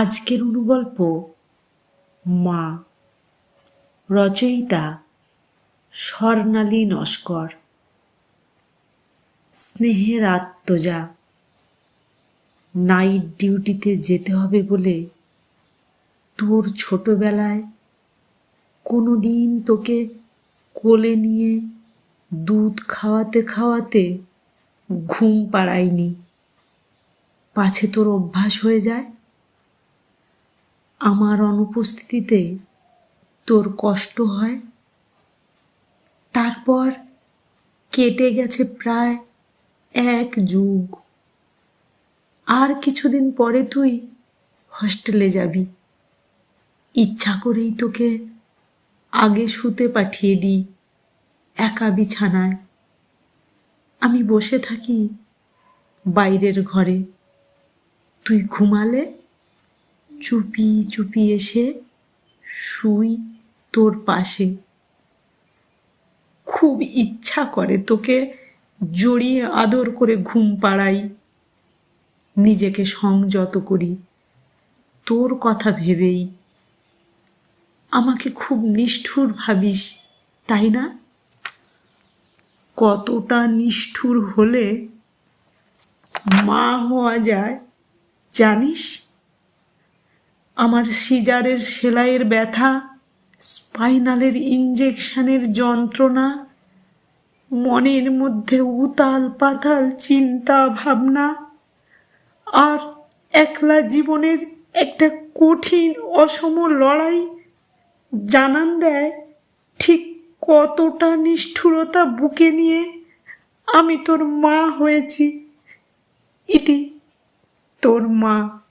আজকের অনুগল্প মা রচয়িতা স্বর্ণালী নস্কর। স্নেহের আত্মজা, নাইট ডিউটিতে যেতে হবে বলে তোর ছোটবেলায় কোনো দিন তোকে কোলে নিয়ে দুধ খাওয়াতে খাওয়াতে ঘুম পাড়ায়নি। পাছে তোর অভ্যাস হয়ে যায়? আমার অনুপস্থিতিতে তোর কষ্ট হয়? তারপর কেটে গেছে প্রায় এক যুগ। আর কিছুদিন পরে তুই হস্টেলে যাবি। ইচ্ছা করেই তোকে আগে শুতে পাঠিয়ে দিই একা বিছানায়। আমি বসে থাকি বাইরের ঘরে। তুই ঘুমালে? চুপি চুপি এসে শুই তোর পাশে। খুব ইচ্ছা করে তোকে জড়িয়ে আদর করে ঘুম পাড়াই। নিজেকে সংযত করি। তোর কথা ভেবেই। আমাকে খুব নিষ্ঠুর ভাবিস, তাই না? কতটা নিষ্ঠুর হলে মা হওয়া যায়, জানিস? আমার সিজারের সেলাইয়ের ব্যথা, স্পাইনালের ইঞ্জেকশনের যন্ত্রণা, মনের মধ্যে উতাল পাতাল চিন্তা ভাবনা, আর একলা জীবনের একটা কঠিন অসম লড়াই জানান দেয় ঠিক কতটা নিষ্ঠুরতা বুকে নিয়ে আমি তোর মা হয়েছি। ইতি তোর মা।